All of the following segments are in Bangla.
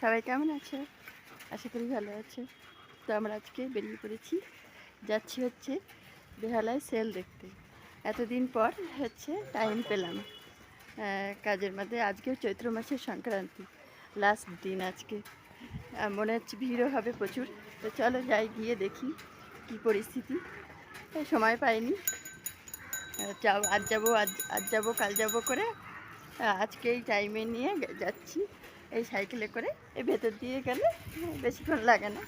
সবাই কেমন আছে? আশা করি ভালো আছে। তো আমরা আজকে বেরিয়ে পড়েছি। যাচ্ছি হচ্ছে বেহালায় সেল দেখতে। এতদিন পর হচ্ছে টাইম পেলাম। কাজের মধ্যে আজকেও চৈত্র মাসের সংক্রান্তি। লাস্ট দিন আজকে। মনে হচ্ছে ভিড়ও হবে প্রচুর। তো চলো যাই গিয়ে দেখি কি পরিস্থিতি। সময় পাইনি। যাও, আজ যাব, আজ আজ যাব, কাল যাব করে। আজকে এই টাইমে নিয়ে যাচ্ছি। এই সাইকেলে করে এই ভেতর দিয়ে গেলে বেশিক্ষণ লাগে না।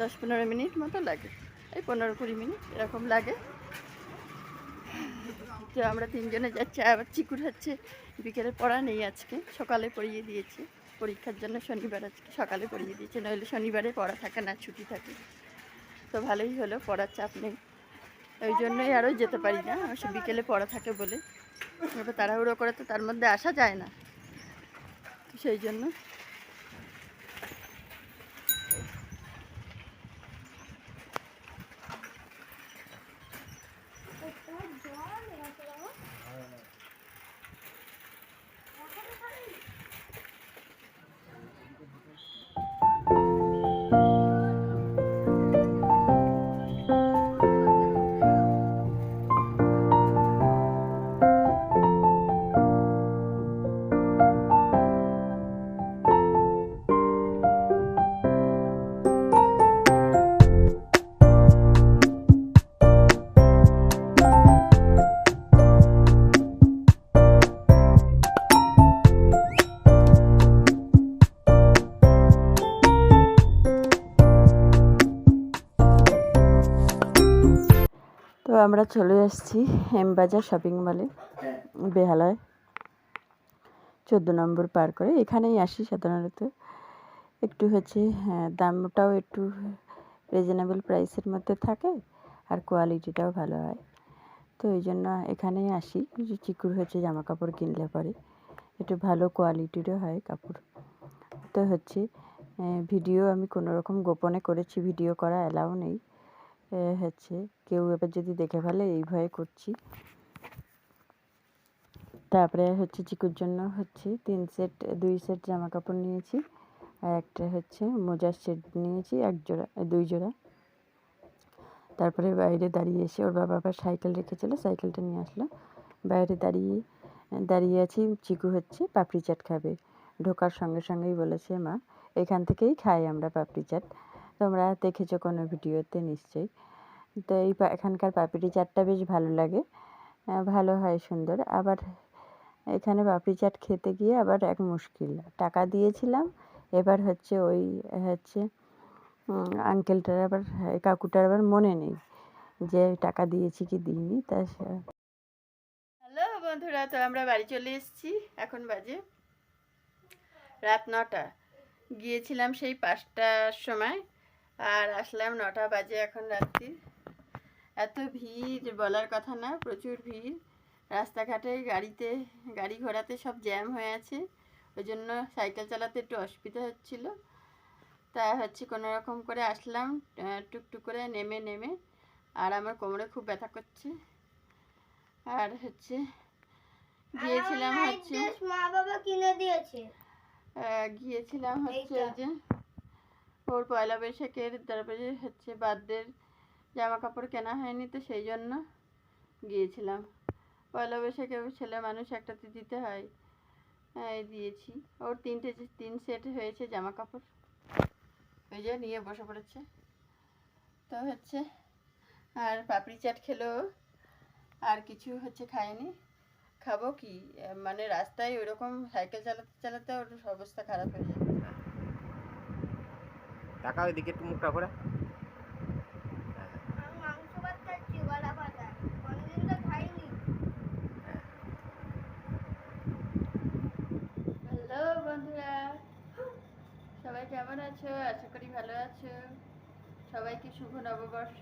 দশ পনেরো মিনিট মতো লাগে। এই পনেরো কুড়ি মিনিট এরকম লাগে। তো আমরা তিনজনে যাচ্ছি, আবার চিকুর হচ্ছে। বিকেলে পড়া নেই আজকে, সকালে পড়িয়ে দিয়েছে। পরীক্ষার জন্য শনিবার আজকে, সকালে পড়িয়ে দিয়েছে। নইলে শনিবারে পড়া থাকে না, ছুটি থাকে। তো ভালোই হলো, পড়ার চাপ নেই। ওই জন্যই আরও যেতে পারি না। বিকেলে পড়া থাকে বলে। তাড়াহুড়ো করে তো তার মধ্যে আসা যায় না। সেই জন্য। আমরা চলে এসেছি হেমবাজার শপিং মলে বেহালায় চোদ্দ নম্বর পার করে। এখানেই আসি সাধারণত। একটু হচ্ছে হ্যাঁ দামটাও একটু রিজনেবল প্রাইসের মধ্যে থাকে আর কোয়ালিটিটাও ভালো হয়। তো এই জন্য এখানেই আসি। যে চিকুর হচ্ছে জামা কাপড় কিনলে পরে। একটু ভালো কোয়ালিটিরও হয় কাপড়। তো হচ্ছে ভিডিও আমি কোনো রকম গোপনে করেছি ভিডিও করা অ্যালাউ নেই। হচ্ছে, কেউ এবার যদি দেখে ফেলে, এই ভয়ে করছি। তারপরে হচ্ছে চিকুর জন্য হচ্ছে তিন সেট, দুই সেট জামা কাপড় নিয়েছি, আর একটা হচ্ছে মোজার সেট নিয়েছি, এক জোড়া, দুই জোড়া। তারপরে বাইরে দাঁড়িয়ে এসে ওর বাবা আবার সাইকেল রেখেছিল, সাইকেলটা নিয়ে আসলো। বাইরে দাঁড়িয়ে দাঁড়িয়ে আছি, চিকু হচ্ছে পাপড়ি চাট খাবে। ঢোকার সঙ্গে সঙ্গেই বলেছে মা, এখান থেকেই খাই আমরা পাপড়ি চাট। তোমরা দেখেছ কোনো ভিডিওতে নিশ্চয়ই। তো এই এখানকার পাপড়ি চাটটা বেশ ভালো লাগে। ভালো হয় সুন্দর। আবার এখানে পাপড়ি চাট খেতে গিয়ে আবার এক মুশকিল। টাকা দিয়েছিলাম, এবার হচ্ছে ওই হচ্ছে আঙ্কেলটার আবার কাকুটার আবার মনে নেই যে টাকা দিয়েছি কি দিইনি, তা হ্যালো বন্ধুরা, তো আমরা বাড়ি চলে এসেছি, এখন বাজে রাত নটা। গিয়েছিলাম সেই পাঁচটার সময়। আর আসলাম নটা বাজে এখন রাত্রি। এত ভিড় বলার কথা না প্রচুর ভিড়। রাস্তাঘাটে গাড়িতে গাড়ি ঘোড়াতে সব জ্যাম হয়ে আছে। ওই জন্য সাইকেল চালাতে একটু অসুবিধা হচ্ছিল। তা হচ্ছে কোনো রকম করে আসলাম টুকটুক করে নেমে নেমে। আর আমার কোমরে খুব ব্যথা করছে। আর হচ্ছে গিয়েছিলাম হচ্ছে মা বাবা কিনে দিয়েছে। গিয়েছিলাম হচ্ছে ওই যে ওর পয়লা বৈশাখের তারপরে হচ্ছে বার্থডের জামা কাপড় কেনা হয়নি তো সেই জন্য গিয়েছিলাম। পয়লা বৈশাখে ছেলে মানুষ একটাতে দিতে হয় হ্যাঁ, দিয়েছি। ওর তিনটে তিন সেট হয়েছে জামা কাপড় ওই যে নিয়ে বসে পড়েছে। তো হচ্ছে আর পাপড়ি চাট খেলো আর কিছু হচ্ছে খায়নি। খাব কি? মানে রাস্তায় ওইরকম সাইকেল চালাতে চালাতে ওর অবস্থা খারাপ হয়ে যায়। টাকা ওইদিকে একটু মুখটা খাইনি হ্যালো বন্ধুরা সবাই কেমন আছো? আশা করি ভালো আছো। সবাইকে শুভ নববর্ষ।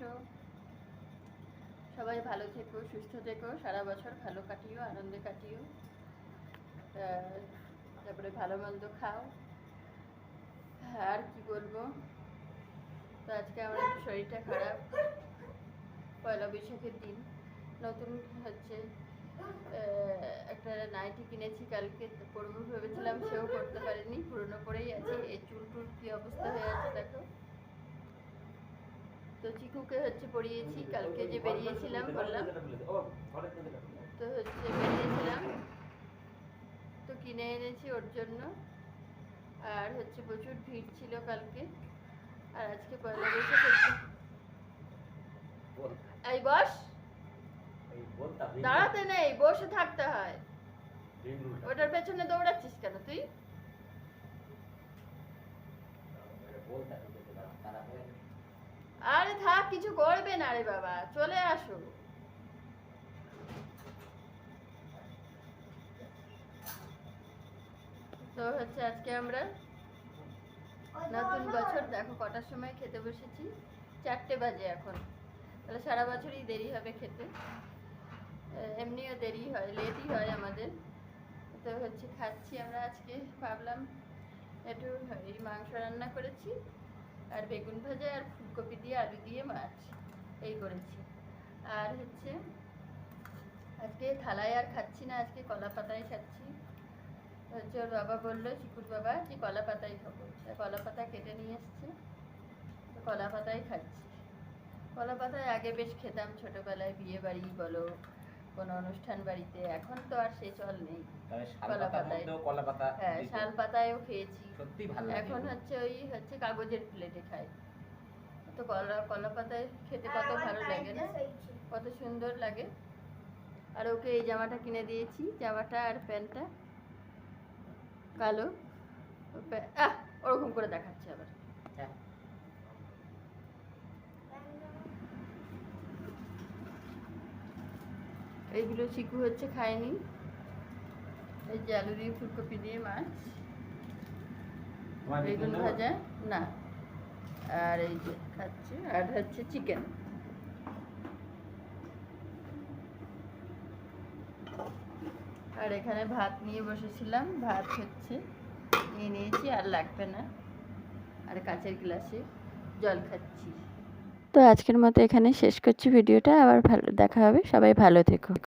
সবাই ভালো থেকো সুস্থ থেকো। সারা বছর ভালো কাটিও আনন্দে কাটিও। আহ, তারপরে ভালো মন্দ খাও। আর কি বলব তো আজকে আমার একটু শরীরটা খারাপ। পয়লা বৈশাখের দিন। নতুন হচ্ছে একটা নাইটি কিনেছি কালকে। তো পরবো ভেবেছিলাম সেও করতে পারিনি। পুরনো পরেই আছে। এই চুল টুল কি অবস্থা হয়ে আছে দেখো। তো চিকুকে হচ্ছে পড়িয়েছি কালকে যে বেরিয়েছিলাম, বললাম। তো হচ্ছে বেরিয়েছিলাম। তো কিনে এনেছি ওর জন্য। আর হচ্ছে প্রচুর ভিড় ছিল কালকে। আর আজকে পয়লা বৈশাখ হচ্ছে। এই বস। দাঁড়াতে নেই বসে থাকতে হয়। ওটার পেছনে দৌড়াচ্ছিস কেন তুই? আরে থাক কিছু করবে না রে বাবা চলে আসো। তো হচ্ছে আজকে আমরা নতুন বছর দেখো, কটার সময় খেতে বসেছি? চারটে বাজে এখন। তাহলে সারা বছরই দেরি হবে খেতে। এমনিও দেরি হয় লেটই হয় আমাদের। তো হচ্ছে খাচ্ছি আমরা আজকে। ভাবলাম একটু এই মাংস রান্না করেছি, আর বেগুন ভাজা আর ফুলকপি দিয়ে আলু দিয়ে মাছ, এই করেছি। আর হচ্ছে আজকে থালায় আর খাচ্ছি না, আজকে কলা পাতায় খাচ্ছি। হচ্ছে ওর বাবা বলল চিকুর বাবা যে কলা পাতায় খাব। তা কলা পাতা কেটে নিয়ে এসছে। তো কলা পাতায় খাচ্ছি। কলা পাতায় আগে বেশ খেতাম ছোটোবেলায় বিয়ে বাড়ি বলো কোনো অনুষ্ঠান বাড়িতে। এখন তো আর সে চল নেই। কলা পাতায়। কলা পাতা হ্যাঁ। শাল পাতায়ও খেয়েছি। সত্যি ভালো এখন হচ্ছে ওই হচ্ছে কাগজের প্লেটে খাই। তো কলা কলা পাতায় খেতে কত ভালো লাগে না? কত সুন্দর লাগে। আর ওকে এই জামাটা কিনে দিয়েছি জামাটা আর প্যান্টটা। কালো ওরকম করে দেখাচ্ছে আবার। হ্যাঁ। এইগুলো চিকু হচ্ছে খায়নি। এই যে আলু দিয়ে ফুলকপি দিয়ে মাছ। বেগুন ভাজা না। আর এই যে খাচ্ছে আর হচ্ছে চিকেন আর এখানে ভাত নিয়ে বসেছিলাম, ভাত হচ্ছে নিয়ে নিয়েছি আর লাগবে না। আর কাঁচের গ্লাসে জল খাচ্ছি। তো আজকের মতো এখানে শেষ করছি ভিডিওটা, আবার ভালো, দেখা হবে, সবাই ভালো থেকো।